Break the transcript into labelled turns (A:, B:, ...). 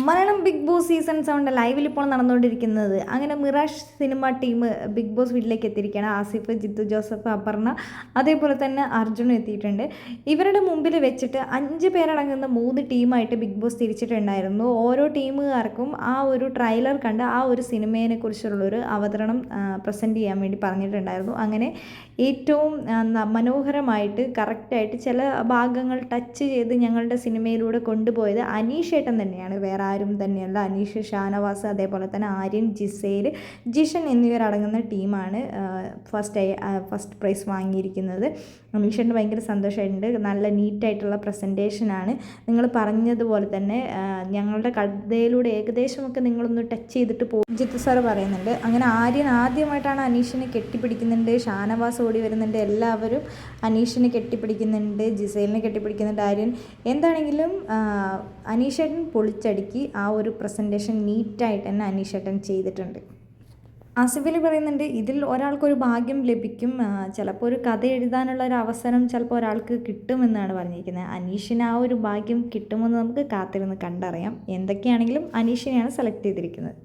A: Malayalam Big Boss season സെവന്റെ ലൈവിൽ ഇപ്പോൾ നടന്നുകൊണ്ടിരിക്കുന്നത്. അങ്ങനെ Mirage cinema team Big Boss വീട്ടിലേക്ക് എത്തിയിരിക്കുകയാണ്. ആസിഫ് ജിത്തു ജോസഫ് അപർണ അതേപോലെ തന്നെ അർജുനും എത്തിയിട്ടുണ്ട്. ഇവരുടെ മുമ്പിൽ വെച്ചിട്ട് അഞ്ച് പേരടങ്ങുന്ന മൂന്ന് ടീമായിട്ട് ബിഗ് ബോസ് തിരിച്ചിട്ടുണ്ടായിരുന്നു. ഓരോ ടീമുകാർക്കും ആ ഒരു ട്രെയിലർ കണ്ട് ആ ഒരു സിനിമയെ കുറിച്ചുള്ളൊരു അവതരണം പ്രസന്റ് ചെയ്യാൻ വേണ്ടി പറഞ്ഞിട്ടുണ്ടായിരുന്നു. അങ്ങനെ ഏറ്റവും മനോഹരമായിട്ട് കറക്റ്റായിട്ട് ചില ഭാഗങ്ങൾ ടച്ച് ചെയ്ത് ഞങ്ങളുടെ സിനിമയിലൂടെ കൊണ്ടുപോയത് അനീഷ് ഏട്ടൻ തന്നെയാണ്. വേറെ ആരും തന്നെയല്ല. അനീഷ് ഷാനവാസ് അതേപോലെ തന്നെ ആര്യൻ ജിസേൽ ജിഷൻ എന്നിവരടങ്ങുന്ന ടീമാണ് ഫസ്റ്റ് ഫസ്റ്റ് പ്രൈസ് വാങ്ങിയിരിക്കുന്നത്. അനീഷിന് ഭയങ്കര സന്തോഷമായിട്ടുണ്ട്. നല്ല നീറ്റായിട്ടുള്ള പ്രസന്റേഷനാണ് നിങ്ങൾ പറഞ്ഞതുപോലെ തന്നെ ഞങ്ങളുടെ കഥയിലൂടെ ഏകദേശമൊക്കെ നിങ്ങളൊന്ന് ടച്ച് ചെയ്തിട്ട് പോകും ജിത്തു സാറ് പറയുന്നുണ്ട്. അങ്ങനെ ആര്യൻ ആദ്യമായിട്ടാണ് അനീഷിനെ കെട്ടിപ്പിടിക്കുന്നുണ്ട്. ഷാനവാസ് ഓടി വരുന്നുണ്ട്. എല്ലാവരും അനീഷിനെ കെട്ടിപ്പിടിക്കുന്നുണ്ട്. ജിസേലിനെ കെട്ടിപ്പിടിക്കുന്നുണ്ട് ആര്യൻ. എന്താണെങ്കിലും അനീഷൻ പൊളിച്ചടുക്കി. ആ ഒരു പ്രസന്റേഷൻ നീറ്റായിട്ട് തന്നെ അനീഷേട്ടൻ ചെയ്തിട്ടുണ്ട്. ആസിഫലി പറയുന്നുണ്ട് ഇതിൽ ഒരാൾക്കൊരു ഭാഗ്യം ലഭിക്കും. ചിലപ്പോൾ ഒരു കഥ എഴുതാനുള്ള ഒരു അവസരം ചിലപ്പോൾ ഒരാൾക്ക് കിട്ടുമെന്നാണ് പറഞ്ഞിരിക്കുന്നത്. അനീഷിന് ആ ഒരു ഭാഗ്യം കിട്ടുമെന്ന് നമുക്ക് കാത്തിരുന്ന് കണ്ടറിയാം. എന്തൊക്കെയാണെങ്കിലും അനീഷിനെയാണ് സെലക്ട് ചെയ്തിരിക്കുന്നത്.